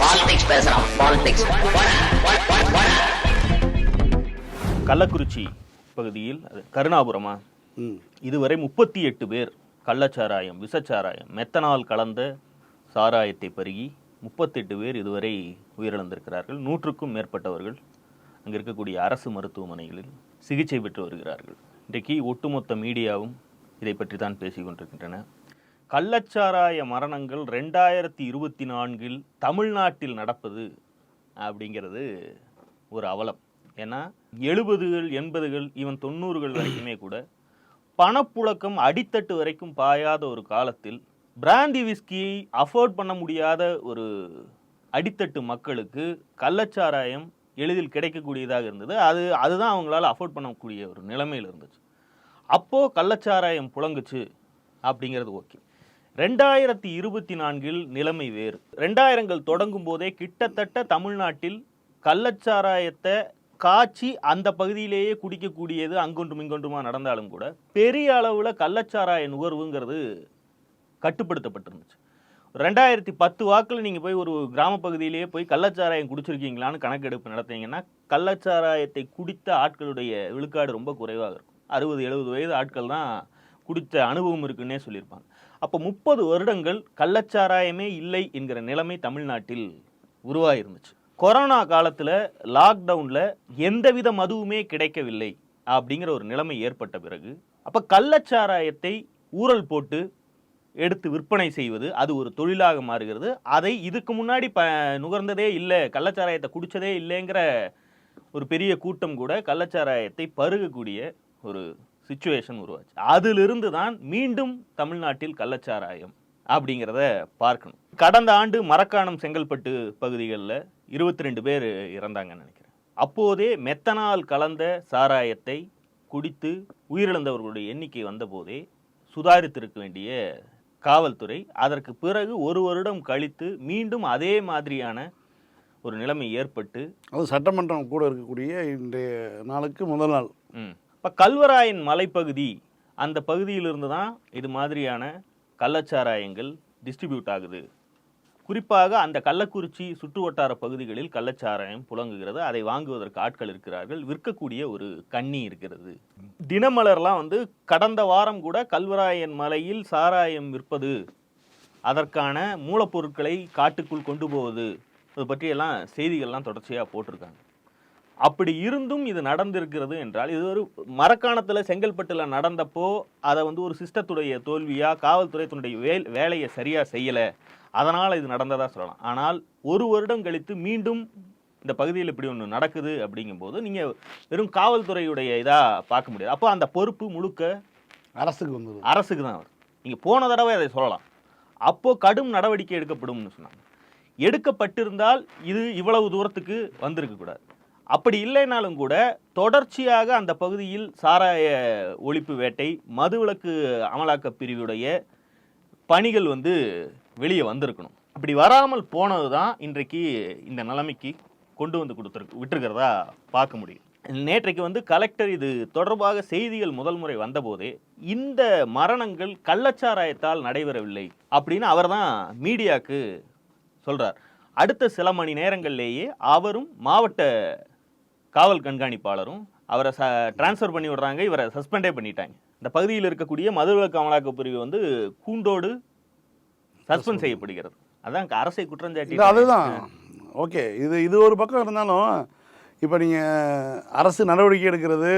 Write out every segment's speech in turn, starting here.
Politics பேசுறான் politics Kallakurichi பகுதியில் கருணாபுரமா? இதுவரை முப்பத்தி எட்டு பேர் கள்ளச்சாராயம் விஷச்சாராயம் மெத்தனால் கலந்த சாராயத்தை பருகி முப்பத்தெட்டு பேர் இதுவரை உயிரிழந்திருக்கிறார்கள். நூற்றுக்கும் மேற்பட்டவர்கள் அங்கே இருக்கக்கூடிய அரசு மருத்துவமனைகளில் சிகிச்சை பெற்று வருகிறார்கள். இன்றைக்கு ஒட்டுமொத்த மீடியாவும் இதை பற்றி தான் பேசிக் கொண்டிருக்கின்றன கள்ளச்சாராய மரணங்கள் ரெண்டாயிரத்தி இருபத்தி நான்கில் தமிழ்நாட்டில் நடப்பது அப்படிங்கிறது ஒரு அவலம். ஏன்னா எழுபதுகள் எண்பதுகள் இவன் தொண்ணூறுகள் வரைக்குமே கூட பணப்புழக்கம் அடித்தட்டு வரைக்கும் பாயாத ஒரு காலத்தில் பிராந்தி விஸ்கியை அஃபோர்ட் பண்ண முடியாத ஒரு அடித்தட்டு மக்களுக்கு கள்ளச்சாராயம் எளிதில் கிடைக்கக்கூடியதாக இருந்தது. அது அதுதான் அவங்களால அஃபோர்ட் பண்ணக்கூடிய ஒரு நிலைமையில் இருந்துச்சு. அப்போது கள்ளச்சாராயம் புழங்குச்சு அப்படிங்கிறது ஓகே. ரெண்டாயிரத்தி இருபத்தி நான்கில் நிலைமை வேறு. ரெண்டாயிரங்கள் தொடங்கும் போதே கிட்டத்தட்ட தமிழ்நாட்டில் கள்ளச்சாராயத்தை காய்ச்சி அந்த பகுதியிலேயே குடிக்கக்கூடியது அங்கொன்றும் இங்கொன்றுமா நடந்தாலும் கூட பெரிய அளவில் கள்ளச்சாராய நுகர்வுங்கிறது கட்டுப்படுத்தப்பட்டிருந்துச்சு. ரெண்டாயிரத்தி பத்து வாக்கில் நீங்கள் போய் ஒரு கிராம பகுதியிலேயே போய் கள்ளச்சாராயம் குடிச்சிருக்கீங்களான்னு கணக்கெடுப்பு நடத்தீங்கன்னா கள்ளச்சாராயத்தை குடித்த ஆட்களுடைய விழுக்காடு ரொம்ப குறைவாக இருக்கும். அறுபது எழுபது வயது ஆட்கள் தான் குடித்த அனுபவம் இருக்குன்னே சொல்லியிருப்பாங்க. அப்போ முப்பது வருடங்கள் கள்ளச்சாராயமே இல்லை என்கிற நிலைமை தமிழ்நாட்டில் உருவாயிருந்துச்சு. கொரோனா காலத்தில் லாக்டவுனில் எந்தவித மதுவுமே கிடைக்கவில்லை அப்படிங்கிற ஒரு நிலைமை ஏற்பட்ட பிறகு அப்போ கள்ளச்சாராயத்தை ஊறல் போட்டு எடுத்து விற்பனை செய்வது அது ஒரு தொழிலாக மாறுகிறது. அதை இதுக்கு முன்னாடி ப நுகர்ந்ததே இல்லை கள்ளச்சாராயத்தை குடித்ததே இல்லைங்கிற ஒரு பெரிய கூட்டம் கூட கள்ளச்சாராயத்தை பருகக்கூடிய ஒரு சுச்சுவேஷன் உருவாச்சு. அதிலிருந்து தான் மீண்டும் தமிழ்நாட்டில் கள்ளச்சாராயம் அப்படிங்கிறத பார்க்கணும். கடந்த ஆண்டு மரக்காணம் செங்கல்பட்டு பகுதிகளில் இருபத்தி ரெண்டு பேர் இறந்தாங்கன்னு நினைக்கிறேன். அப்போதே மெத்தனால் கலந்த சாராயத்தை குடித்து உயிரிழந்தவர்களுடைய எண்ணிக்கை வந்தபோதே சுதாரித்திருக்க வேண்டிய காவல்துறை அதற்கு பிறகு ஒரு வருடம் கழித்து மீண்டும் அதே மாதிரியான ஒரு நிலைமை ஏற்பட்டு அது சட்டமன்றம் கூட இருக்கக்கூடிய இன்றைய நாளுக்கு முதல் நாள். இப்போ கல்வராயன் மலைப்பகுதி அந்த பகுதியிலிருந்து தான் இது மாதிரியான கள்ளச்சாராயங்கள் டிஸ்ட்ரிபியூட் ஆகுது. குறிப்பாக அந்த கள்ளக்குறிச்சி சுற்று வட்டார பகுதிகளில் கள்ளச்சாராயம் புழங்குகிறது. அதை வாங்குவதற்கு ஆட்கள் இருக்கிறார்கள். விற்கக்கூடிய ஒரு கண்ணி இருக்கிறது. தினமலர்லாம் வந்து கடந்த வாரம் கூட கல்வராயன் மலையில் சாராயம் விற்பது அதற்கான மூலப்பொருட்களை காட்டுக்குள் கொண்டு போவது இது பற்றியெல்லாம் செய்திகள்லாம் தொடர்ச்சியாக போட்டிருக்காங்க. அப்படி இருந்தும் இது நடந்திருக்கிறது என்றால் இது ஒரு மரக்காணத்தில் செங்கல்பட்டில் நடந்தப்போ அதை வந்து ஒரு சிஸ்டத்துடைய தோல்வியா காவல்துறை தன்னுடைய வே வேலையை சரியாக செய்யலை. அதனால் இது நடந்ததா சொல்லலாம். ஆனால் ஒரு வருடம் கழித்து மீண்டும் இந்த பகுதியில் இப்படி ஒன்று நடக்குது அப்படிங்கும்போது நீங்கள் வெறும் காவல்துறையுடைய இதாக பார்க்க முடியாது. அப்போ அந்த பொறுப்பு முழுக்க அரசுக்கு வந்தது. அரசுக்கு தான் வரும். நீங்கள் போன தடவை அதை சொல்லலாம். அப்போ கடும் நடவடிக்கை எடுக்கப்படும்னு சொன்னாங்க. எடுக்கப்பட்டிருந்தால் இது இவ்வளவு தூரத்துக்கு வந்திருக்க கூடாது அப்படி இல்லைனாலும் கூட தொடர்ச்சியாக அந்த பகுதியில் சாராய ஒழிப்பு வேட்டை மதுவிலக்கு அமலாக்க பிரிவுடைய பணிகள் வந்து வெளியே வந்திருக்கணும். அப்படி வராமல் போனது தான் இன்றைக்கு இந்த நிலைமைக்கு கொண்டு வந்து கொடுத்துருக்கு விட்டுருக்கிறதா பார்க்க முடியும். நேற்றைக்கு வந்து கலெக்டர் இது தொடர்பாக செய்திகள் முதல் முறை வந்தபோதே இந்த மரணங்கள் கள்ளச்சாராயத்தால் நடைபெறவில்லை அப்படின்னு அவர் தான் மீடியாவுக்கு சொல்கிறார் அடுத்த சில மணி நேரங்கள்லேயே அவரும் மாவட்ட காவல் கண்காணிப்பாளரும் அவரை ச டிரான்ஸ்ஃபர் பண்ணி விடுறாங்க இவரை சஸ்பெண்டே பண்ணிட்டாங்க. இந்த பகுதியில் இருக்கக்கூடிய மதுவிலக்கு அமலாக்க பிரிவு வந்து கூண்டோடு சஸ்பெண்ட் செய்யப்படுகிறது. அதான் அரசை குற்றஞ்சாட்டி அதுதான். ஓகே. இது இது ஒரு பக்கம் இருந்தாலும் இப்போ நீங்கள் அரசு நடவடிக்கை எடுக்கிறது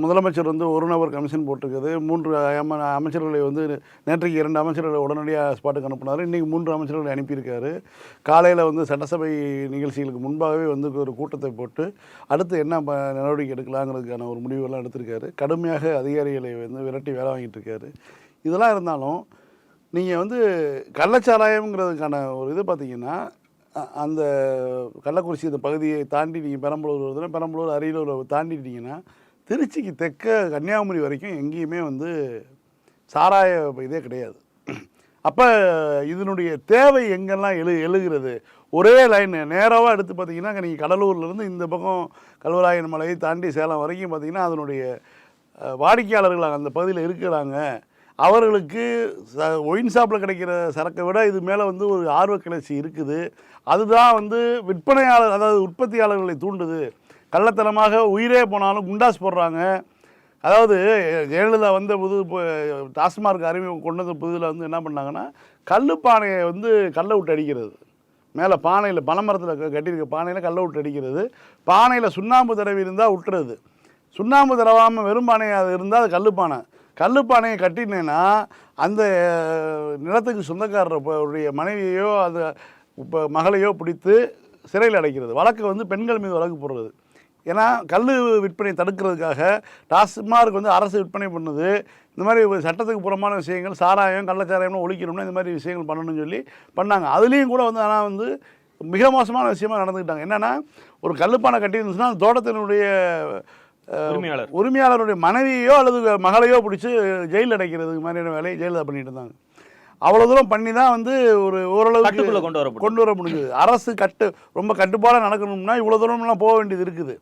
முதலமைச்சர் வந்து ஒரு நபர் கமிஷன் போட்டிருக்குது. மூன்று அம அமைச்சர்களை வந்து நேற்றைக்கு இரண்டு அமைச்சர்களை உடனடியாக ஸ்பாட்டுக்கு அனுப்புனார். இன்றைக்கி மூன்று அமைச்சர்களை அனுப்பியிருக்காரு. காலையில் வந்து சட்டசபை நிகழ்ச்சிகளுக்கு முன்பாகவே வந்து ஒரு கூட்டத்தை போட்டு அடுத்து என்ன நடவடிக்கை எடுக்கலாங்கிறதுக்கான ஒரு முடிவெல்லாம் எடுத்திருக்காரு. கடுமையாக அதிகாரிகளை வந்து விரட்டி வேலை வாங்கிட்டு இருக்காரு. இதெல்லாம் இருந்தாலும் நீங்கள் வந்து கள்ளச்சாராயம்ங்கிறதுக்கான ஒரு இது பார்த்தீங்கன்னா அந்த கள்ளக்குறிச்சி இந்த பகுதியை தாண்டி நீங்கள் பெரம்பலூர் வருதுன்னா பெரம்பலூர் அரியலூர் தாண்டிட்டீங்கன்னா திருச்சிக்கு தெற்க கன்னியாகுமரி வரைக்கும் எங்கேயுமே வந்து சாராய இதே கிடையாது. அப்போ இதனுடைய தேவை எங்கெல்லாம் எழு எழுகிறது? ஒரே லைன் நேராக எடுத்து பார்த்தீங்கன்னா நீங்கள் கடலூர்லேருந்து இந்த பக்கம் கல்வராயன் மலையை தாண்டி சேலம் வரைக்கும் பார்த்தீங்கன்னா அதனுடைய வாடிக்கையாளர்கள் அந்த பகுதியில் இருக்கிறாங்க. அவர்களுக்கு ச ஒயின் ஷாப்பில் கிடைக்கிற சரக்கை விட இது மேலே வந்து ஒரு ஆர்வ கிளர்ச்சி இருக்குது. அதுதான் வந்து விற்பனையாளர் அதாவது உற்பத்தியாளர்களை தூண்டுது. கள்ளத்தனமாக உயிரே போனாலும் குண்டாஸ் போடுறாங்க. அதாவது ஜெயலலிதா வந்த புது இப்போ டாஸ்மார்க் அறிமுகம் கொண்டு வந்த புதுதில் வந்து என்ன பண்ணாங்கன்னா கல் பானையை வந்து கல்லை விட்டு அடிக்கிறது. மேலே பானையில் பனைமரத்தில் க- கட்டியிருக்க பானையில் கல்லை விட்டு அடிக்கிறது. பானையில் சுண்ணாம்பு தடவி இருந்தால் விட்டுறது சுண்ணாம்பு தடவாமல் வெறும் பானை அது இருந்தால் அது கல்லு பானை. கல்லுப்பானையை கட்டினேன்னா அந்த நிலத்துக்கு சொந்தக்காரருடைய இப்போ மனைவியையோ அது இப்போ மகளையோ பிடித்து சிறையில் அடைக்கிறது. வழக்கு வந்து பெண்கள் மீது வழக்கு போடுறது. ஏன்னா கல் விற்பனை தடுக்கிறதுக்காக டாஸ்மார்க் வந்து அரசு விற்பனை பண்ணுது. இந்த மாதிரி சட்டத்துக்கு புறமான விஷயங்கள் சாராயம் கள்ளச்சாராயம்னு ஒழிக்கணும்னு இந்த மாதிரி விஷயங்கள் பண்ணணும்னு சொல்லி பண்ணாங்க. அதுலேயும் கூட வந்து ஆனால் வந்து மிக மோசமான விஷயமா நடந்துக்கிட்டாங்க. என்னென்னா ஒரு கல்லுப்பானை கட்டியிருந்துச்சுன்னா அந்த தோட்டத்தினுடைய உரிமையாளர். உரிமையாளருடைய மனைவியோ அல்லது மகளையோ பிடிச்சி ஜெயிலில் அடைக்கிறதுக்கு மாதிரியான வேலையை ஜெயலலிதா பண்ணிட்டு இருந்தாங்க. அவ்வளோ தூரம் பண்ணி தான் வந்து ஒரு ஓரளவுக்கு கொண்டு வரப்படும் கொண்டு வர முடியுது அரசு கட்டு ரொம்ப கட்டுப்பாடாக நடக்கணும்னா இவ்வளோ தூரம்லாம் போக வேண்டியது இருக்குது.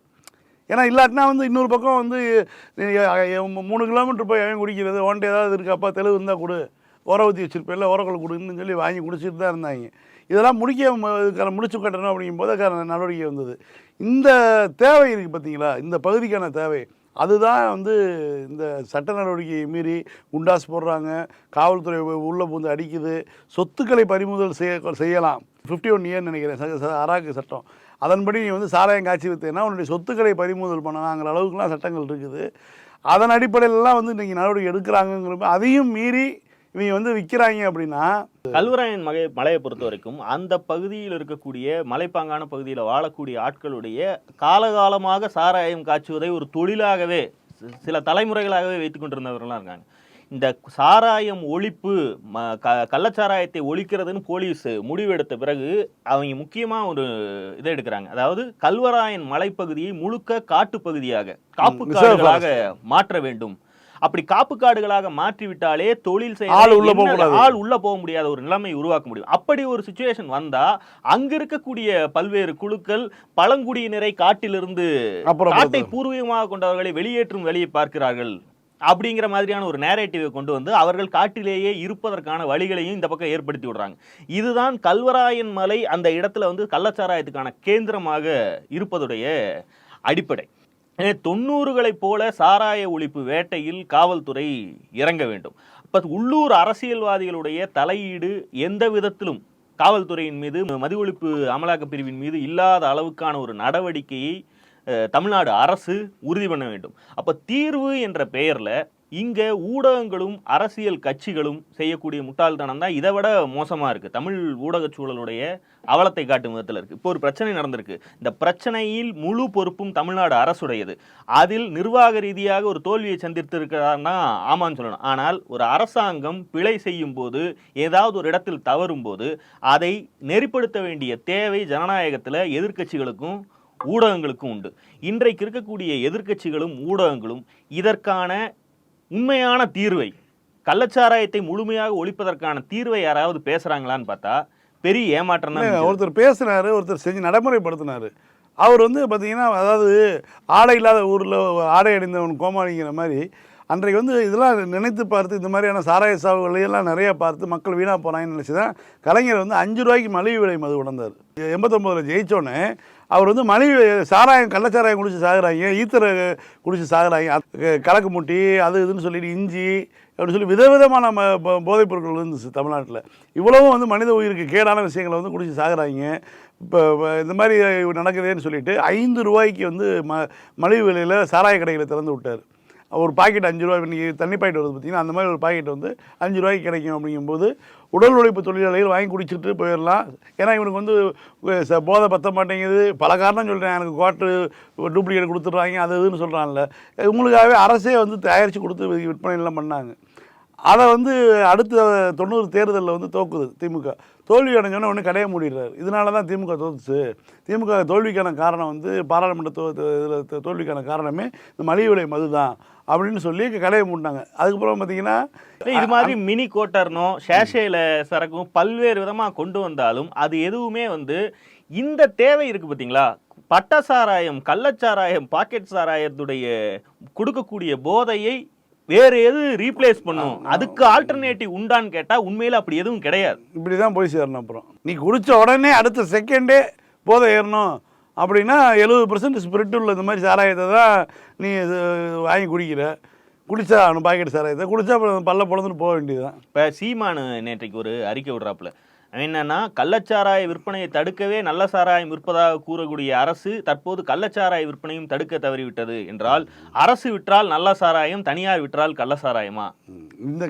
ஏன்னா இல்லாட்டினா வந்து இன்னொரு பக்கம் வந்து மூணு கிலோமீட்டர் போய் அவன் குடிக்கிறது ஓன்ட்டு ஏதாவது இருக்காப்பா தெளிவு இருந்தால் கொடு. ஊற்றி வச்சிருப்பேன் உரக்கல் கொடுன்னு சொல்லி வாங்கி குடிச்சிட்டு தான் இருந்தாங்க. இதெல்லாம் முடிக்க இதுக்கான முடிச்சு கட்டணும் அப்படிங்கும்போது அதுக்கான நடவடிக்கை வந்தது. இந்த தேவை இருக்குது பார்த்தீங்களா? இந்த பகுதிக்கான தேவை. அதுதான் வந்து இந்த சட்ட நடவடிக்கையை மீறி குண்டாஸ் போடுறாங்க. காவல்துறை உள்ளே உள்ள பூந்து அடிக்குது. சொத்துக்களை பறிமுதல் செய்ய செய்யலாம். ஃபிஃப்டி ஒன் இயர் நினைக்கிறேன். ச- அராக்கு சட்டம். அதன்படி நீ வந்து சாராயம் காய்ச்சி வைத்தேன்னா உன்னுடைய சொத்துக்களை பறிமுதல் பண்ணலாங்கிற அளவுக்குலாம் சட்டங்கள் இருக்குது. அதன் அடிப்படையிலலாம் வந்து இன்றைக்கி நடவடிக்கை எடுக்கிறாங்கங்கிறப்ப அதையும் மீறி இவங்க வந்து விற்கிறாங்க அப்படின்னா கல்வராயன் மலை மலையை பொறுத்த வரைக்கும் அந்த பகுதியில் இருக்கக்கூடிய மலைப்பாங்கான பகுதியில் வாழக்கூடிய ஆட்களுடைய காலகாலமாக சாராயம் காய்ச்சுவதை ஒரு தொழிலாகவே சில தலைமுறைகளாகவே வைத்துக் கொண்டிருந்தவர்களாம் இருக்காங்க. இந்த சாராயம் ஒழிப்பு ம க கள்ளச்சாராயத்தை ஒழிக்கிறதுன்னு போலீஸ் முடிவெடுத்த பிறகு அவங்க முக்கியமாக ஒரு இதை எடுக்கிறாங்க. அதாவது கல்வராயன் மலைப்பகுதியை முழுக்க காட்டுப்பகுதியாக காப்பு காடுகளாக மாற்ற வேண்டும். அப்படி காப்பு காடுகளாக மாற்றிவிட்டாலே தொழில் செய்ய ஆள் உள்ள. ஆள் போக முடியாத ஒரு நிலைமை உருவாக்க முடியும். அப்படி ஒரு சுச்சுவேஷன் வந்தா அங்க இருக்கக்கூடிய பல்வேறு குழுக்கள் பழங்குடியினரை காட்டிலிருந்து காட்டை பூர்வீகமாக கொண்டவர்களை வெளியேற்றும் வேலையை பார்க்கிறார்கள் அப்படிங்கிற மாதிரியான ஒரு நேரேட்டிவை கொண்டு வந்து அவர்கள் காட்டிலேயே இருப்பதற்கான வழிகளையும் இந்த பக்கம் ஏற்படுத்தி விடுறாங்க. இதுதான் கல்வராயன் மலை அந்த இடத்துல வந்து கள்ளச்சாராயத்துக்கான கேந்திரமாக இருப்பதுடைய அடிப்படை. எனவே தொண்ணூறுகளைப் போல சாராய ஒழிப்பு வேட்டையில் காவல்துறை இறங்க வேண்டும். அப்போ உள்ளூர் அரசியல்வாதிகளுடைய தலையீடு எந்த விதத்திலும் காவல்துறையின் மீது மது ஒழிப்பு அமலாக்க பிரிவின் மீது இல்லாத அளவுக்கான ஒரு நடவடிக்கையை தமிழ்நாடு அரசு உறுதி பண்ண வேண்டும். அப்போ தீர்வு என்ற பெயரில் இங்கே ஊடகங்களும் அரசியல் கட்சிகளும் செய்யக்கூடிய முட்டாள்தனம் தான் இதை விட மோசமாக இருக்குது தமிழ் ஊடகச் சூழலுடைய அவலத்தை காட்டும் விதத்தில் இருக்குது இப்போ ஒரு பிரச்சனை நடந்திருக்கு. இந்த பிரச்சனையில் முழு பொறுப்பும் தமிழ்நாடு அரசுடையது. அதில் நிர்வாக ரீதியாக ஒரு தோல்வியை சந்தித்திருக்கிறார்னா ஆமான்னு சொல்லணும். ஆனால் ஒரு அரசாங்கம் பிழை செய்யும் போது ஏதாவது ஒரு இடத்தில் தவறும் போது அதை நெறிப்படுத்த வேண்டிய தேவை ஜனநாயகத்தில் எதிர்க்கட்சிகளுக்கும் ஊடகங்களுக்கும் உண்டு. இன்றைக்கு இருக்கக்கூடிய எதிர்க்கட்சிகளும் ஊடகங்களும் இதற்கான உண்மையான தீர்வை கள்ளச்சாராயத்தை முழுமையாக ஒழிப்பதற்கான தீர்வை யாராவது பேசுறாங்களான்னு பார்த்தா பெரிய ஏமாற்றம் தான். ஒருத்தர் பேசினாரு ஒருத்தர் செஞ்சு நடைமுறைப்படுத்தினாரு அவர் வந்து பார்த்தீங்கன்னா அதாவது ஆடை இல்லாத ஊரில் ஆடை அணிந்தவன் கோமாளிங்கிற மாதிரி அன்றைக்கு வந்து இதெல்லாம் நினைத்து பார்த்து இந்த மாதிரியான சாராய சாவுகளையெல்லாம் நிறையா நிறைய பார்த்து மக்கள் வீணாக போனாங்கன்னு நினச்சி தான் கலைஞர் வந்து அஞ்சு ரூபாய்க்கு மலிவு விலை மது உணர்ந்தார். எண்பத்தொம்போதில் ஜெயித்தோடனே அவர் வந்து மலிவு சாராயம் கள்ளச்சாராயம் குடிச்சு சாகுறாங்க ஈத்தரை குடிச்சு சாகுறாங்க கலக்கு முட்டி அது இதுன்னு சொல்லிட்டு இஞ்சி அப்படின்னு சொல்லி விதவிதமான ம போதைப் பொருட்கள் இருந்துச்சு தமிழ்நாட்டில். இவ்வளவும் வந்து மனித உயிருக்கு கேடான விஷயங்களை வந்து குடிச்சு சாகுறாங்க. இப்போ இந்த மாதிரி நடக்குதேன்னு சொல்லிட்டு ஐந்து ரூபாய்க்கு வந்து ம மலிவு விலையில் சாராய கடைகளை திறந்து விட்டார். ஒரு பாக்கெட் அஞ்சு ரூபாய் இன்றைக்கி தண்ணி பாக்கெட் வருது பார்த்தீங்கன்னா அந்த மாதிரி ஒரு பாக்கெட் வந்து அஞ்சு ரூபாய்க்கு கிடைக்கும் அப்படிங்கும்போது உடல் உழைப்பு தொழிலாளிகள் வாங்கி குடிச்சிட்டு போயிடலாம். ஏன்னா இவனுக்கு வந்து ச- போதை பத்த மாட்டேங்குது. பல காரணம் சொல்கிறேன் எனக்கு குவாட்ரு டூப்ளிகேட் கொடுத்துட்றாங்க அது இதுன்னு சொல்கிறான்ல உங்களுக்காகவே அரசே வந்து தயாரித்து கொடுத்து வி- விற்பனைலாம் பண்ணாங்க. அதை வந்து அடுத்த தொண்ணூறு தேர்தலில் வந்து தோக்குது திமுக. தோல்வி அடைஞ்சோன்னே ஒன்று கடைய முடிகிறார் இதனால தான் திமுக தோத்துச்சு. திமுக தோல்விக்கான காரணம் வந்து பாராளுமன்ற தோ இதில் தோல்விக்கான காரணமே இந்த மலிவு விலை மது தான் அப்படின்னு சொல்லி கடையை மூடினாங்க. அதுக்கப்புறம் பார்த்தீங்கன்னா இது மாதிரி மினி கோட்டர்னோ ஷேஷேல சரக்கும் பல்வேறு விதமாக கொண்டு வந்தாலும் அது எதுவுமே வந்து இந்த தேவை இருக்குது பார்த்தீங்களா? பட்ட சாராயம் கள்ளச்சாராயம் பாக்கெட் சாராயத்துடைய கொடுக்கக்கூடிய போதையை வேற எது ரீப்ளேஸ் பண்ணும்? அதுக்கு ஆல்டர்னேட்டிவ் உண்டான்னு கேட்டா உண்மையில அப்படி எதுவும் கிடையாது. இப்படி தான் போய் சேரணும் அப்புறம். நீ குடிச்ச உடனே அடுத்த செகண்டே போதை ஏறணும். அப்படின்னா எழுபது பர்சன்ட் ஸ்பிரிட் உள்ள இந்த மாதிரி சாராயத்தை தான் நீ இது வாங்கி குடிக்கிற. குடிச்சா அவனு பாக்கெட் சாராயத்தை குடிச்சா பல்ல பொழந்துட்டு போக வேண்டியதுதான். இப்ப சீமானு நேற்றைக்கு ஒரு அறிக்கை விடுறாப்புல. என்னன்னா கள்ளச்சாராய விற்பனையை தடுக்கவே நல்ல சாராயம் விற்பதாக கூறக்கூடிய அரசு தற்போது கள்ளச்சாராய விற்பனையும் தடுக்க தவறிவிட்டது என்றால் அரசு விற்றால் நல்ல சாராயம் தனியார் விற்றால் கள்ள சாராயமா. இந்த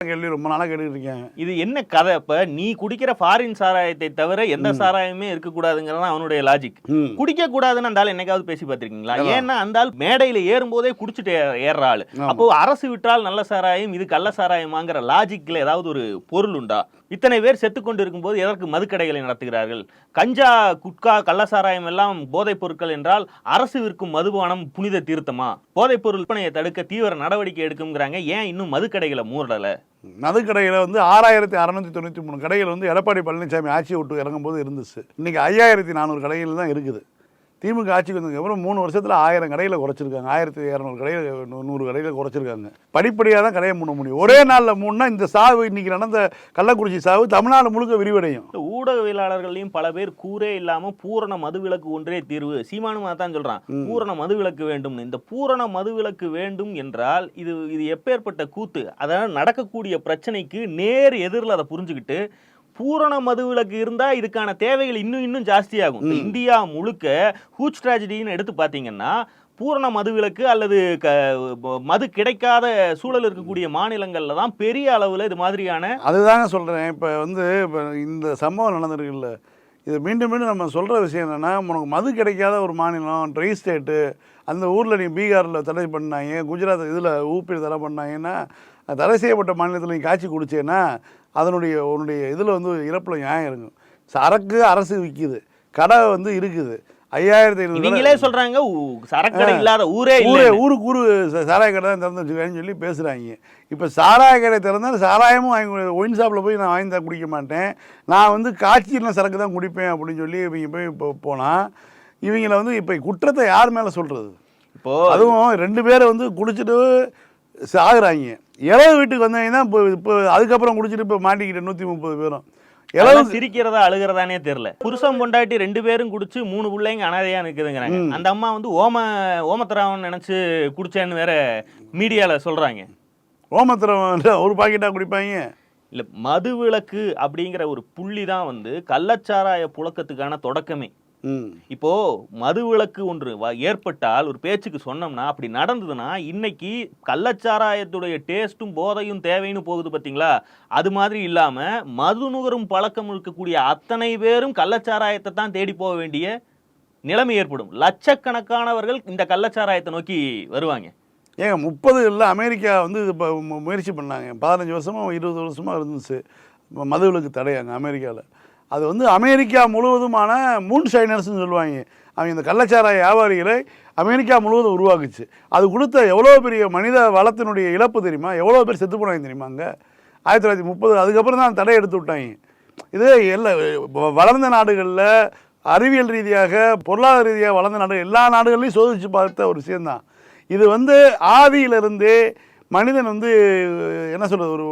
கேள்வி ரொம்ப நாளாக கேட்டுக்கிட்டு இருக்கேன் இது என்ன கதை இப்ப நீ குடிக்கிற ஃபாரின் சாராயத்தை தவிர எந்த சாராயமே இருக்கக்கூடாதுங்கிறது அவனுடைய லாஜிக். குடிக்க கூடாதுன்னு அந்த என்னைக்காவது பேசி பார்த்திருக்கீங்களா? ஏன்னா அந்த ஆள் மேடையில ஏறும்போதே குடிச்சிட்டு ஏறுற ஆளு. அப்போ அரசு விட்டால் நல்ல சாராயம் இது கள்ள சாராயமாங்கிற லாஜிக்ல ஏதாவது ஒரு பொருள் உண்டா? இத்தனை பேர் செத்து கொண்டு இருக்கும்போது எதற்கு மதுக்கடைகளை நடத்துகிறார்கள்? கஞ்சா குட்கா கள்ள சாராயம் எல்லாம் போதைப் பொருட்கள் என்றால் அரசு விற்கும் மதுபானம் புனித தீர்த்தமா? போதைப் பொருள் விற்பனையை தடுக்க தீவிர நடவடிக்கை எடுக்குங்கிறாங்க ஏன் இன்னும் மதுக்கடைகளை மூடலை? மதுக்கடையில் வந்து ஆறாயிரத்தி அறநூற்றி தொண்ணூற்றி மூணு கடைகள் வந்து எடப்பாடி பழனிசாமி ஆட்சி விட்டு இறங்கும்போது இருந்துச்சு. இன்னைக்கு ஐயாயிரத்தி நானூறு கடைகள் தான் இருக்குது. திமுக ஆட்சிக்கு வந்ததுக்கப்புறம் மூணு வருஷத்தில் ஆயிரம் கடையில் குறைச்சிருக்காங்க. ஆயிரத்தி இரநூறு கடையில் நூறு கடையில் குறைச்சிருக்காங்க. படிப்படியாக தான் கடையை மூட முடியும். ஒரே நாளில் மூணுனா இந்த சாவு இன்னைக்கு நடந்த கள்ளக்குறிச்சி சாவு தமிழ்நாடு முழுக்க விரிவடையும். ஊடகவியலாளர்களையும் பல பேர் கூரே இல்லாம பூரண மதுவிலக்கு ஒன்றே தீர்வு. சீமானுமா தான் சொல்றான். பூரண மதுவிலக்கு வேண்டும். இந்த பூரண மதுவிலக்கு வேண்டும் என்றால் இது இது எப்பேற்பட்ட கூத்து. அதாவது நடக்கக்கூடிய பிரச்சனைக்கு நேர் எதிரில் அதை புரிஞ்சுக்கிட்டு பூரண மதுவிலக்கு இருந்தா இதுக்கான தேவைகள் இன்னும் இன்னும் ஜாஸ்தியாகும். இந்தியா முழுக்க ஹூச் ட்ராஜடின்னு எடுத்து பார்த்தீங்கன்னா பூரண மதுவிலக்கு அல்லது க மது கிடைக்காத சூழல் இருக்கக்கூடிய மாநிலங்கள்ல தான் பெரிய அளவுல இது மாதிரியான அதுதாங்க சொல்கிறேன் இப்போ வந்து இப்போ இந்த சம்பவம் நடந்திருக்குல்ல. இது மீண்டும் மீண்டும் நம்ம சொல்கிற விஷயம் என்னென்னா உனக்கு மது கிடைக்காத ஒரு மாநிலம் ட்ரை ஸ்டேட்டு அந்த ஊரில் நீ பீகாரில் தடை பண்ணாங்க குஜராத் இதில் ஊப்பியில் தடை பண்ணாங்கன்னா தடை செய்யப்பட்ட மாநிலத்தில் நீ காய்ச்சி குடிச்சேன்னா அதனுடைய உன்னுடைய இதில் வந்து இறப்பில் நியாயம் இருக்கும். சரக்கு அரசு விற்கிது. கடை வந்து இருக்குது. ஐயாயிரத்தி ஐநூறு இவங்களே சொல்றாங்க ஊ- சரக்கடை இல்லாத ஊரே ஊரே ஊருக்கு ஊரு சாராய கடை தான் திறந்து வச்சுக்கன்னு சொல்லி பேசுகிறாங்க இப்போ சாராய கடை திறந்தால் சாராயமும் வாங்கி ஒயின் ஷாப்பில் போய் நான் வாங்கி தான் குடிக்க மாட்டேன். நான் வந்து காய்ச்சியில் சரக்கு தான் குடிப்பேன் அப்படின்னு சொல்லி இவங்க போய் இப்போ போனால் இவங்கள வந்து இப்போ குற்றத்தை யார் மேலே சொல்கிறது இப்போ அதுவும் ரெண்டு பேரை வந்து குடிச்சிட்டு சாகுறாங்க. இளவு வீட்டுக்கு வந்தவங்க தான் இப்போ இப்போ அதுக்கப்புறம் குடிச்சிட்டு இப்போ மாட்டிக்கிட்டு நூற்றி முப்பது பேரும். அதெல்லாம் சிரிக்கிறதா அழுகிறதானே தெரியல. புருஷன் பொண்டாட்டி ரெண்டு பேரும் குடிச்சு மூணு பிள்ளைங்க அனாதையா நிக்குதுங்கிறாங்க. அந்த அம்மா வந்து ஓம ஓமத்தராவன் நினைச்சு குடிச்சேன்னு வேற மீடியால சொல்றாங்க. ஓமத்திரம் ஒரு பாக்கெட்டாக குடிப்பாங்க? இல்ல மதுவிலக்கு அப்படிங்கிற ஒரு புள்ளி தான் வந்து கள்ளச்சாராய புழக்கத்துக்கான தொடக்கமே. இப்போ மதுவிலக்கு ஒன்று ஏற்பட்டால் ஒரு பேச்சுக்கு சொன்னோம்னா அப்படி நடந்ததுன்னா இன்னைக்கு கள்ளச்சாராயத்துடைய டேஸ்ட்டும் போதையும் தேவைன்னு போகுது பாத்தீங்களா அது மாதிரி இல்லாம மது நுகரும் பழக்கம் இருக்கக்கூடிய அத்தனை பேரும் கள்ளச்சாராயத்தை தான் தேடி போக வேண்டிய நிலைமை ஏற்படும். லட்சக்கணக்கானவர்கள் இந்த கள்ளச்சாராயத்தை நோக்கி வருவாங்க. ஏங்க முப்பதுகளில் அமெரிக்கா வந்து இது இப்போ முயற்சி பண்ணாங்க. பதினஞ்சு வருஷமாக இருபது வருஷமாக இருந்துச்சு. ம- மதுவிலக்கு தடை அங்கே அமெரிக்காவில் அது வந்து அமெரிக்கா முழுவதுமான மூன் ஷைனர்ஸ்னு சொல்லுவாங்க. அவங்க இந்த கள்ளச்சாராய வியாபாரிகளை அமெரிக்கா முழுவதும் உருவாக்குச்சு. அது கொடுத்த எவ்வளோ பெரிய மனித வளத்தினுடைய இழப்பு தெரியுமா? எவ்வளோ பேர் செத்து போனாங்க தெரியுமா அங்கே? ஆயிரத்தி தொள்ளாயிரத்தி முப்பது அதுக்கப்புறம் தான் தடை எடுத்து விட்டாங்க. இது எல்லா வளர்ந்த நாடுகளில் அறிவியல் ரீதியாக பொருளாதார ரீதியாக வளர்ந்த நாடுகள் எல்லா நாடுகள்லையும் சோதிச்சு பார்த்த ஒரு விஷயந்தான் இது வந்து ஆதியிலிருந்தே மனிதன் வந்து என்ன சொல்கிறது ஒரு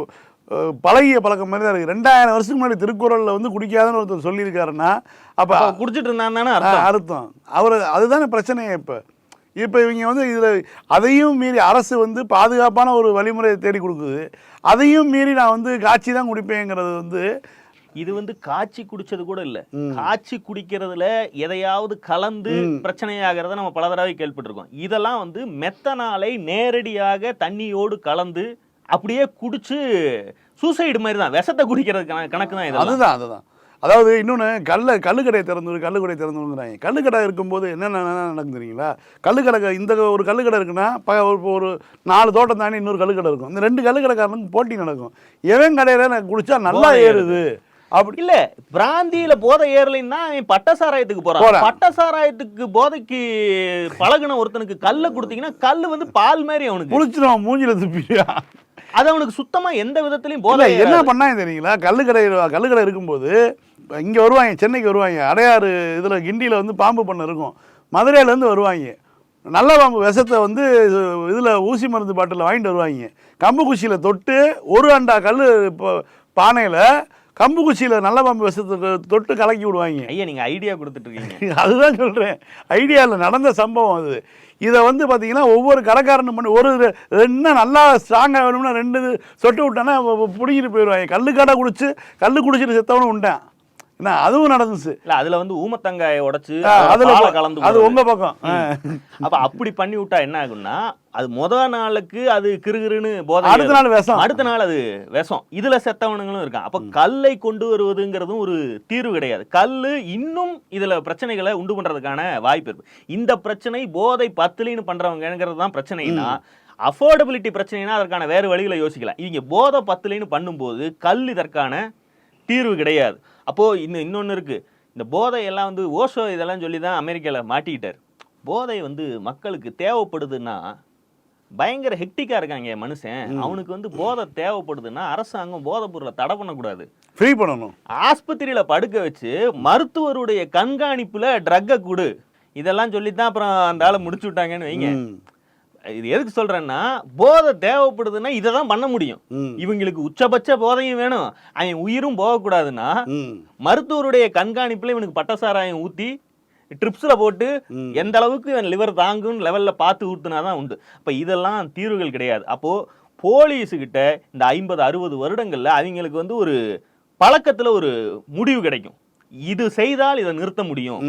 பழகிய பழக்கம் மாதிரி தான் இருக்குது ரெண்டாயிரம் வருஷத்துக்கு முன்னாடி திருக்குறளில் வந்து குடிக்காதுன்னு ஒருத்தர் சொல்லியிருக்காருன்னா அப்போ குடிச்சிட்டு இருந்தான் தானே அர்த்தம். அர்த்தம். அவர் அதுதானே பிரச்சனையே இப்போ. இப்போ இவங்க வந்து இதில் அதையும் மீறி அரசு வந்து பாதுகாப்பான ஒரு வழிமுறையை தேடி கொடுக்குது. அதையும் மீறி நான் வந்து காட்சி தான் குடிப்பேங்கிறது வந்து இது வந்து காய்ச்சி குடிச்சது கூட இல்ல. காய்ச்சி குடிக்கிறதுல எதையாவது கலந்து பிரச்சனையாகிறத நம்ம பல தடவை கேள்விப்பட்டிருக்கோம். இதெல்லாம் வந்து மெத்தனாலை நேரடியாக தண்ணியோடு கலந்து அப்படியே குடிச்சு சூசைடு மாதிரி தான் விஷத்தை குடிக்கிறது கண- கணக்கு தான் அதுதான் அதுதான். அதாவது இன்னொன்று கல்ல கல்லுக்கடை திறந்து கல்லுக்கடை திறந்துங்கிறாங்க கல்லுக்கடை இருக்கும்போது என்னென்ன நடக்கும் தெரியுங்களா? கல்லுக்கடை இந்த ஒரு கல்லுக்கடை இருக்குன்னா ப ஒரு நாலு தோட்டம் தாண்டி இன்னொரு கல்லுக்கடை இருக்கும். இந்த ரெண்டு கல்லுக்கடைக்காரனுக்கு போட்டி நடக்கும். எவன் கடையில் எனக்கு குடிச்சா நல்லா ஏறுது. அப்படி இல்ல பிராந்தியில போதை ஏறலைன்னா பட்ட சாராயத்துக்கு போறான். பட்ட சாராயத்துக்கு போதைக்கு பழகுன ஒருத்தனுக்கு கல்ல கொடுத்தீங்கன்னா கல்லு வந்து பால் மாதிரி அவனுக்கு. குளிச்சிடும் மூஞ்சில துப்பியா அது அவனுக்கு சுத்தமா எந்த விதத்திலையும் போதை என்ன. பண்ணாங்க தெரியுங்களா? கல்லுக்கடை கல்லுக்கடை இருக்கும்போது இங்கே வருவாங்க சென்னைக்கு வருவாங்க. அடையாறு இதில் கிண்டியில் வந்து பாம்பு பண்ண இருக்கும். மதுரையிலேருந்து வருவாங்க. நல்ல பாம்பு விஷத்தை வந்து இதில் ஊசி மருந்து பாட்டில் வாங்கிட்டு வருவாங்க. கம்பு குச்சியில் தொட்டு ஒரு அண்டா கல் பானையில் கம்பு குச்சியில் நல்ல பாம்பு விஷத்தை தொட்டு கலக்கி விடுவாங்க. ஐயா நீங்க ஐடியா கொடுத்துட்டு இருக்கீங்க அதுதான் சொல்கிறேன் ஐடியாவில் நடந்த சம்பவம் அது. இதை வந்து பார்த்தீங்கன்னா ஒவ்வொரு கடைக்காரனும் பண்ணி ஒரு ரெ- இன்னும் நல்லா ஸ்ட்ராங்காக வேணும்னா ரெண்டு சொட்டு விட்டானா பிடிக்கிட்டு போயிடுவாங்க. கல்லு கடை குடிச்சு கல்லு குடிச்சிட்டு செத்தவனும் உண்டேன். என்ன அதுவும் நடந்துச்சு. இல்ல அதுல வந்து ஊமத்தங்காயை உடைச்சு அதுல கலந்து அது. உங்க பக்கம். அப்ப அப்படி பண்ணி விட்டா என்ன ஆகும்னா அது முத நாளுக்கு அது கிறுகிறுன்னு போதை அடுத்த நாள் விஷம். அடுத்த நாள் அது விஷம். இதுல செத்தவனுங்களும் இருக்கான் அப்ப கல்லை கொண்டு வருவதுங்கிறதும் ஒரு தீர்வு கிடையாது. கல்லு இன்னும் இதுல பிரச்சனைகளை உண்டு பண்றதுக்கான வாய்ப்பு இருக்கு. இந்த பிரச்சனை போதை பத்துலின்னு பண்றவங்கிறது தான் பிரச்சனைனா அஃபோர்டபிலிட்டி பிரச்சனைனா அதற்கான வேறு வழிகளை யோசிக்கலாம். இவங்க போதை பத்துலின்னு பண்ணும்போது கல் இதற்கான தீர்வு கிடையாது. அப்போ இன்னும் இன்னொன்னு இருக்கு. இந்த போதை எல்லாம் வந்து ஓஷோ இதெல்லாம் சொல்லி தான் அமெரிக்கால மாட்டிக்கிட்டார். போதை வந்து மக்களுக்கு தேவைப்படுதுன்னா பயங்கர ஹெக்டிக்கா இருக்காங்க என் மனுஷன். அவனுக்கு வந்து போதை தேவைப்படுதுன்னா அரசாங்கம் போதைப் பொருளை தடை பண்ணக்கூடாது. ஃப்ரீ பண்ணணும். ஆஸ்பத்திரியில படுக்க வச்சு மருத்துவருடைய கண்காணிப்புல ட்ரக்கை கொடு. இதெல்லாம் சொல்லி தான் அப்புறம் அந்த ஆளை முடிச்சு விட்டாங்கன்னு வைங்க. இது எதுக்கு சொல்றேன்னா போதை தேவைப்படுதுன்னா இதை தான் பண்ண முடியும். இவங்களுக்கு உச்சபட்ச போதையும் வேணும். அவன் உயிரும் போகக்கூடாதுன்னா. மருத்துவருடைய கண்காணிப்புல இவனுக்கு பட்டசாராயம் ஊத்தி ட்ரிப்ஸில் போட்டு எந்த அளவுக்கு இவன் லிவர் தாங்கும் லெவல்ல பார்த்து ஊத்துனா தான் உண்டு. அப்ப இதெல்லாம் தீர்வுகள் கிடையாது. அப்போ போலீஸுக்கிட்ட இந்த ஐம்பது அறுபது வருடங்கள்ல அவங்களுக்கு வந்து ஒரு பழக்கத்துல ஒரு முடிவு கிடைக்கும். இது செய்தால் இதை நிறுத்த முடியும்.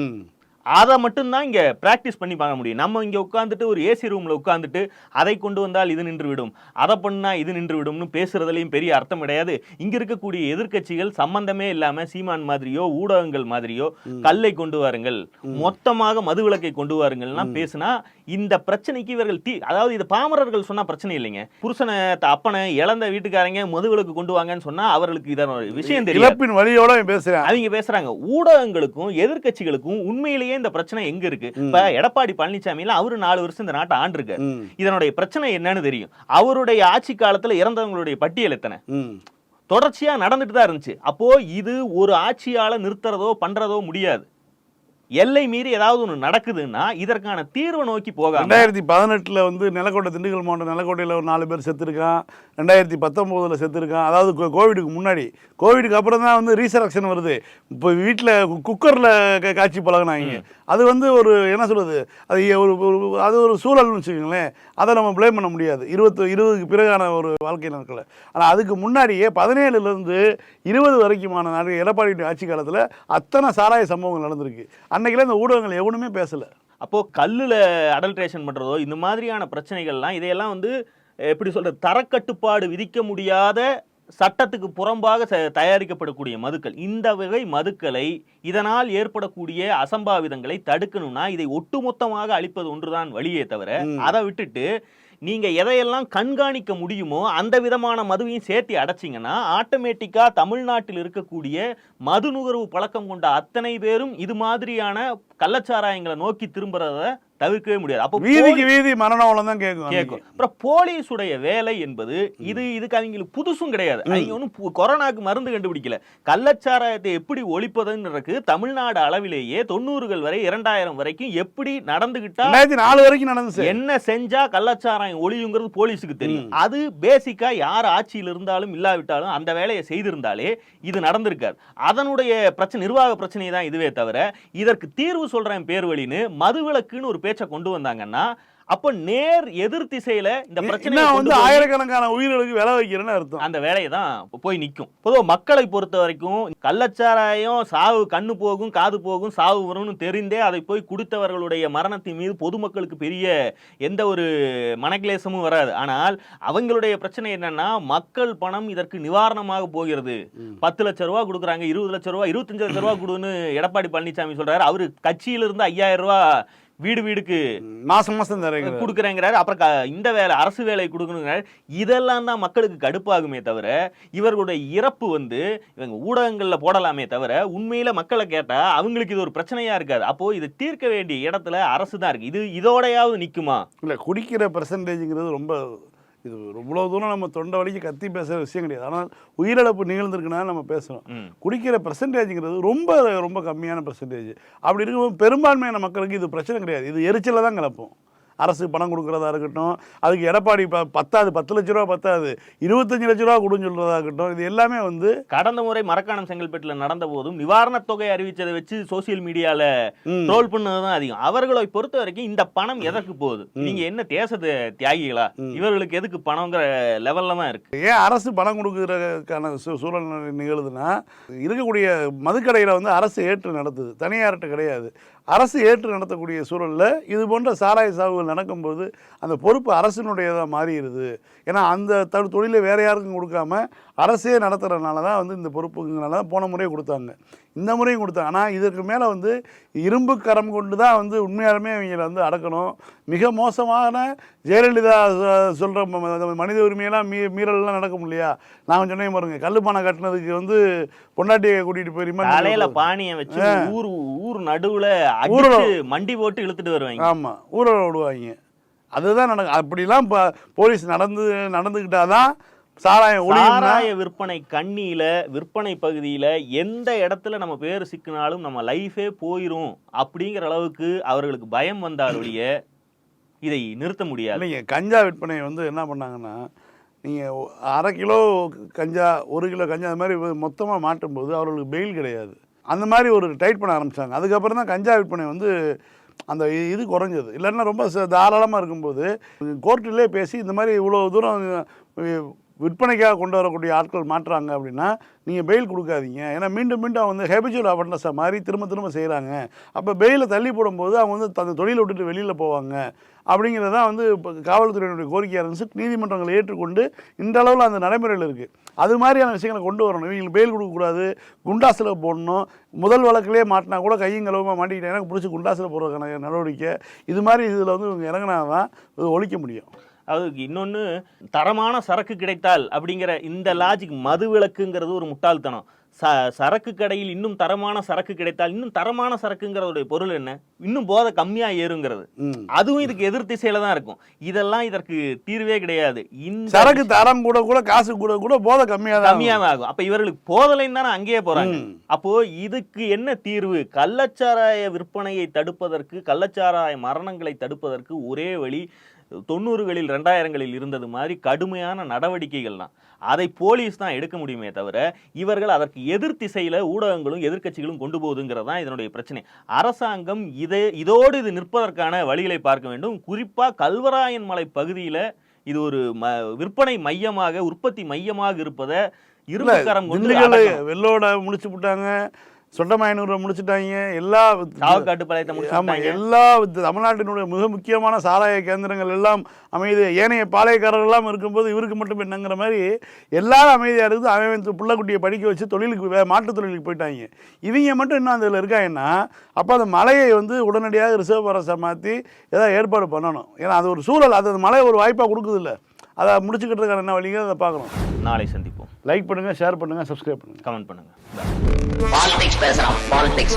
அதை மட்டும்தான் இங்க பிராக்டிஸ் பண்ணி பார்க்க முடியும். நம்ம இங்க உட்காந்துட்டு ஒரு ஏசி ரூம்ல உட்காந்துட்டு அதை கொண்டு வந்தால் இது நின்று விடும். அதை பண்ணா இது நின்று விடும்னு பேசுறதுலயும் பெரிய அர்த்தம் கிடையாது. இங்க இருக்கக்கூடிய எதிர்க்கட்சிகள் சம்பந்தமே இல்லாம சீமான் மாதிரியோ ஊடகங்கள் மாதிரியோ கல்லை கொண்டு வாருங்கள். மொத்தமாக மதுவிலக்கை கொண்டு வாருங்கள்லாம் பேசினா இந்த பிரச்சனைக்கு இவர்கள் தீ அதாவது இது பாமரர்கள் சொன்னா பிரச்சனை இல்லைங்க. புருஷனை அப்பனை இழந்த வீட்டுக்காரங்க மதுவிலக்கு கொண்டு வாங்கன்னு சொன்னா அவர்களுக்கு இதன விஷயம் இழப்பின் வழியோட பேசுறேன். அவங்க பேசுறாங்க. ஊடகங்களுக்கும் எதிர்க்கட்சிகளுக்கும் உண்மையிலேயே இந்த பிரச்சனை எங்க இருக்கு? இப்ப எடப்பாடி பழனிசாமி எல்லாம் அவரு நாலு வருஷம் இந்த நாட்டை ஆண்டிருக்காரு. இதனுடைய பிரச்சனை என்னன்னு தெரியும். அவருடைய ஆட்சி காலத்துல இறந்தவங்களுடைய பட்டியல் எத்தனை. தொடர்ச்சியா நடந்துட்டு தான் இருந்துச்சு. அப்போ இது ஒரு ஆட்சியால நிறுத்துறதோ பண்றதோ முடியாது. எல்லை மீறி ஏதாவது ஒண்ணு நடக்குதுன்னா இதற்கான தீர்வை நோக்கி போகாம ரெண்டாயிரத்தி பதினெட்டில் வந்து நிலக்கோட்டை திண்டுக்கல் மாவட்டம் நிலக்கோட்டையில் ஒரு நாலு பேர் செத்துருக்கான். ரெண்டாயிரத்தி பத்தொம்போதில் செத்துருக்கான். அதாவது கோவிடுக்கு முன்னாடி. கோவிடுக்கு அப்புறம் தான் வந்து ரீசரக்ஷன் வருது. இப்போ வீட்டில் குக்கரில் காட்சி பழகினாங்க. அது வந்து ஒரு என்ன சொல்றது அது ஒரு அது ஒரு சூழல்னு வச்சுக்கோங்களேன். அதை நம்ம ப்ளேம் பண்ண முடியாது. இருபத்து இருபதுக்கு பிறகான ஒரு வாழ்க்கை நாட்கள் ஆனால் அதுக்கு முன்னாடியே பதினேழுலேருந்து இருபது வரைக்குமான நாடு எடப்பாடி ஆட்சி காலத்தில் அத்தனை சாராய சம்பவங்கள் நடந்திருக்கு. அன்னைக்கெல்லாம் இந்த ஊடகங்கள் எவனுமே பேசலை. அப்போ கல்லுல அடல்ட்ரேஷன் பண்றதோ இந்த மாதிரியான பிரச்சனைகள்லாம் இதையெல்லாம் வந்து எப்படி சொல்றது தரக்கட்டுப்பாடு விதிக்க முடியாத சட்டத்துக்கு புறம்பாக தயாரிக்கப்படக்கூடிய மதுக்கள். இந்த வகை மதுக்களை இதனால் ஏற்படக்கூடிய அசம்பாவிதங்களை தடுக்கணும்னா இதை ஒட்டுமொத்தமாக அழிப்பது ஒன்றுதான் வழியே தவிர அதை விட்டுட்டு நீங்கள் எதையெல்லாம் கண்காணிக்க முடியுமோ அந்த விதமான மதுவையும் சேர்த்து அடைச்சிங்கன்னா ஆட்டோமேட்டிக்காக தமிழ்நாட்டில் இருக்கக்கூடிய மது நுகர்வு பழக்கம் கொண்ட அத்தனை பேரும் இது மாதிரியான கள்ளச்சாராயங்களை நோக்கி திரும்புறத தவிர்க்கவே முடியாது. அப்போ வீதிக்கு வீதி மரணவளம் தான் கேட்கும் கேட்கும் அப்புறம் போலீஸுடைய வேலை என்பது இது இதுக்கு அவங்களுக்கு புதுசும் கிடையாது. அவங்க ஒன்றும் கொரோனாக்கு மருந்து கண்டுபிடிக்கல. கள்ளச்சாராயத்தை எப்படி ஒழிப்பதுன்றதுக்கு தமிழ்நாடு அளவிலேயே தொண்ணூறுகள் வரை இரண்டாயிரம் வரைக்கும் எப்படி நடந்துகிட்டா நாலு வரைக்கும் நடந்துச்சு என்ன செஞ்சா கள்ளச்சாராயம் ஒளியுங்கிறது போலீஸுக்கு தெரியும். அது பேசிக்கா யார் ஆட்சியில் இருந்தாலும் இல்லாவிட்டாலும் அந்த வேலையை செய்திருந்தாலே இது நடந்திருக்காது. அதனுடைய பிரச்சனை நிர்வாக பிரச்சனை தான் இதுவே தவிர இதற்கு தீர்வு சொல்றேன் பேர் வழின்னு மதுவிலக்குன்னு ஒரு பேச்சை கொண்டு வந்தாங்கன்னா அப்ப நேர் எதிர் திசையில இந்த பிரச்சனை வந்து ஆயிரக்கணக்கான உயிர்களுக்கு விலை வைக்கிறேன்னு அர்த்தம். அந்த வேலையை தான் போய் நிற்கும் பொதுவாக மக்களை பொறுத்த வரைக்கும் கள்ளச்சாராயம் சாவு கண்ணு போகும் காது போகும் சாவு வரும்னு தெரிந்தே அதை போய் குடித்தவர்களுடைய மரணத்தின் மீது பொதுமக்களுக்கு பெரிய எந்த ஒரு மனக்லேசமும் வராது. ஆனால் அவங்களுடைய பிரச்சனை என்னன்னா மக்கள் பணம் இதற்கு நிவாரணமாக போகிறது. பத்து லட்ச ரூபா கொடுக்குறாங்க இருபது லட்ச ரூபா இருபத்தஞ்சு லட்ச ரூபா கொடுன்னு எடப்பாடி பழனிசாமி சொல்றாரு. அவரு கட்சியிலிருந்து ஐயாயிரம் ரூபா வீடு வீடுக்கு மாசம் மாசம் கொடுக்குறேங்கிறாரு. அப்புறம் இந்த வேலை அரசு வேலை கொடுக்கணுங்கிறாரு. இதெல்லாம் தான் மக்களுக்கு கடுப்பாகுமே தவிர இவர்களுடைய இறப்பு வந்து இவங்க ஊடகங்கள்ல போடலாமே தவிர உண்மையில மக்களை கேட்டா அவங்களுக்கு இது ஒரு பிரச்சனையா இருக்காது. அப்போ இதை தீர்க்க வேண்டிய இடத்துல அரசு தான் இருக்கு. இது இதோடையாவது நிக்குமா? இல்லை குடிக்கிற பெர்சன்டேஜுங்கிறது ரொம்ப இது இவ்வளோ தூரம் நம்ம தொண்டை வலிக்கு கத்தி பேசுகிற விஷயம் கிடையாது. ஆனால் உயிரிழப்பு நிகழ்ந்திருக்குன்னா நம்ம பேசுகிறோம். குடிக்கிற பெர்சன்டேஜுங்கிறது ரொம்ப ரொம்ப கம்மியான பெர்சன்டேஜ் அப்படி இருக்கும்போது பெரும்பான்மையான மக்களுக்கு இது பிரச்சனை கிடையாது. இது எரிச்சலை தான் கிளப்பும் அரசு பணம் கொடுக்குறதா இருக்கட்டும் அதுக்கு எடப்பாடி ப பத்தாது பத்து லட்ச ரூபா பத்தாது இருபத்தஞ்சு லட்ச ரூபா கொடுன்னு சொல்கிறதா இருக்கட்டும் இது எல்லாமே வந்து கடந்த முறை மரக்காணம் செங்கல்பட்டுல நடந்த போதும் நிவாரணத் தொகை அறிவிச்சதை வச்சு சோசியல் மீடியால ம். ட்ரோல் பண்ணதுதான் அதிகம். அவர்களை பொறுத்த வரைக்கும் இந்த பணம் எதற்கு போகுது? நீங்க என்ன தேச தி- தியாகிகளா இவர்களுக்கு எதுக்கு பணங்கிற லெவல்ல தான் இருக்கு. ஏன் அரசு பணம் கொடுக்குறதுக்கான சூழல் நிகழுதுன்னா இருக்கக்கூடிய மதுக்கடையில் வந்து அரசு ஏற்று நடத்துது. தனியார்கிட்ட கிடையாது. அரசு ஏற்று நடத்தக்கூடிய சூழலில் இது போன்ற சாராய சாவுகள் நடக்கும்போது அந்த பொறுப்பு அரசினுடையதாக மாறிடுது. ஏன்னா அந்த தொழிலை வேறு யாருக்கும் கொடுக்காம அரசே நடத்துறதுனால தான் வந்து இந்த பொறுப்புங்கனால தான் போன முறையே கொடுத்தாங்க. இந்த முறையும் கொடுத்தாங்க. ஆனால் இதற்கு மேலே வந்து இரும்பு கரம் கொண்டு தான் வந்து உண்மையாலுமே இவங்களை வந்து அடக்கணும். மிக மோசமான ஜெயலலிதா சொல்கிற மனித உரிமையெல்லாம் மீ மீறல்லாம் நடக்கும் இல்லையா நான் சொன்னேன் பாருங்க. கல்லுப்பானை கட்டினதுக்கு வந்து பொண்டாட்டியை கூட்டிகிட்டு போய் ரிமாண்ட் தலையில பானிய வச்சு ஊர் ஊர் நடுவுல அடிச்சு மண்டி போட்டு இழுத்துட்டு வருவாங்க. ஆமாம் ஊழல் விடுவாங்க. அதுதான் நடக்கும் அப்படிலாம் இப்போ போலீஸ் நடந்து நடந்துக்கிட்டாதான் சாராயம் சாராய விற்பனை கண்ணியில விற்பனை பகுதியில எந்த இடத்துல நம்ம பேர் சிக்கினாலும் நம்ம லைஃபே போயிரும் அப்படிங்கிற அளவுக்கு அவர்களுக்கு பயம் வந்தால் ஒழிய இதை நிறுத்த முடியாது. இல்லைங்க கஞ்சா விற்பனை வந்து என்ன பண்ணாங்கன்னா நீங்கள் அரை கிலோ கஞ்சா ஒரு கிலோ கஞ்சா அந்த மாதிரி மொத்தமாக மாட்டும்போது அவர்களுக்கு பெயில் கிடையாது. அந்த மாதிரி ஒரு டைட் பண்ண ஆரம்பிச்சாங்க. அதுக்கப்புறம் தான் கஞ்சா விற்பனை வந்து அந்த இது குறைஞ்சது. இல்லைன்னா ரொம்ப ச- தாராளமாக இருக்கும்போது கோர்ட்டிலே பேசி இந்த மாதிரி இவ்வளோ தூரம் விற்பனைக்காக கொண்டு வரக்கூடிய ஆட்கள் மாற்றுறாங்க அப்படின்னா நீங்கள் பெயில் கொடுக்காதீங்க. ஏன்னா மீண்டும் மீண்டும் வந்து ஹேபிச்சுவல் அஃபண்டஸை மாதிரி திரும்ப திரும்ப செய்கிறாங்க அப்போ பெயிலை தள்ளி போடும்போது அவங்க வந்து அந்த தொழிலை விட்டுட்டு வெளியில் போவாங்க. அப்படிங்கிறது தான் வந்து இப்போ காவல்துறையினுடைய கோரிக்கையாக இருந்துச்சு நீதிமன்றங்களை ஏற்றுக்கொண்டு இந்த அளவில் அந்த நடைமுறையில் இருக்குது அது மாதிரியான விஷயங்களை கொண்டு வரணும். இவங்களுக்கு பெயில் கொடுக்கக்கூடாது. குண்டாசில் போடணும். முதல் வழக்கிலே மாட்டினா கூட கையும் கழுவமா மாட்டிக்கிட்டேன் பிடிச்சி குண்டாசில் போடுறதுக்கான நடவடிக்கை. இது மாதிரி இதில் வந்து இவங்க இறங்கினா தான் இது ஒழிக்க முடியும். அதுக்கு இன்னொன்று தரமான சரக்கு கிடைத்தால் அப்படிங்கிற இந்த லாஜிக் மது விலக்குங்கிறது ஒரு முட்டாள்தனம். ச சரக்கு கடையில் இன்னும் தரமான சரக்கு கிடைத்தால் இன்னும் தரமான சரக்குங்கிறதுடைய பொருள் என்ன? இன்னும் போதை கம்மியா ஏறுங்கிறது. அதுவும் இதுக்கு எதிர் திசையில தான் இருக்கும். இதெல்லாம் இதற்கு தீர்வே கிடையாது. இந்த சரக்கு தரம் கூட கூட காசு கூட கூட போதை கம்மியாக தான் கம்மியா தான் ஆகும். அப்ப இவர்களுக்கு போதலைன்னு தானே அங்கேயே போறாங்க. ம். அப்போ இதுக்கு என்ன தீர்வு? கள்ளச்சாராய விற்பனையை தடுப்பதற்கு கள்ளச்சாராய மரணங்களை தடுப்பதற்கு ஒரே வழி தொண்ணூறுகளில் ரெண்டாயிரங்களில் இருந்தது மாதிரி கடுமையான நடவடிக்கைகள் தான் அதை போலீஸ் தான் எடுக்க முடியுமே தவிர இவர்கள் அதற்கு எதிர் திசையில ஊடகங்களும் எதிர்க்கட்சிகளும் கொண்டு போகுதுங்கிறது தான் இதனுடைய பிரச்சனை. அரசாங்கம் இதை இதோடு இது நிற்பதற்கான வழிகளை பார்க்க வேண்டும். குறிப்பா கல்வராயன் மலை பகுதியில இது ஒரு ம விற்பனை மையமாக உற்பத்தி மையமாக இருப்பதை திண்டுக்கல்ல அடக்கணும். வெள்ளோட முடிச்சு விட்டாங்க சொண்டமாயனூரை முடிச்சுட்டாங்க. எல்லா சாவக்காட்டு பாளையத்தை ஆமா முடிச்சுட்டாங்க. எல்லா தமிழ்நாட்டினுடைய மிக முக்கியமான சாராய கேந்திரங்கள் எல்லாம் அமைதி. ஏனைய பாளையக்காரர்கள் எல்லாம் இருக்கும்போது இவருக்கு மட்டும் என்னங்கிற மாதிரி எல்லாரும் அமைதியாக இருக்குது அவன் பிள்ளைக்குட்டியை படிக்க வச்சு தொழிலுக்கு வே- மாட்டுத் தொழிலுக்கு போயிட்டாங்க. இவங்க மட்டும் இன்னும் அதில் இருக்காங்கன்னா அப்போ அந்த மலையை வந்து உடனடியாக ரிசர்வ் ஃபாரஸ்ட்டை மாற்றி ஏதாவது ஏற்பாடு பண்ணணும். ஏன்னா அது ஒரு சூழல். அது மலை ஒரு வாய்ப்பாக கொடுக்குதில்ல. அதை முடிச்சுக்கிட்டுருக்கான என்ன வழிங்க அதை பார்க்கணும். நாளை சந்திப்போம். லைக் பண்ணுங்கள் ஷேர் பண்ணுங்கள் சப்ஸ்கிரைப் பண்ணுங்கள் கமெண்ட் பண்ணுங்க. பாலிடிக்ஸ் பேசுறான் பாலிடிக்ஸ்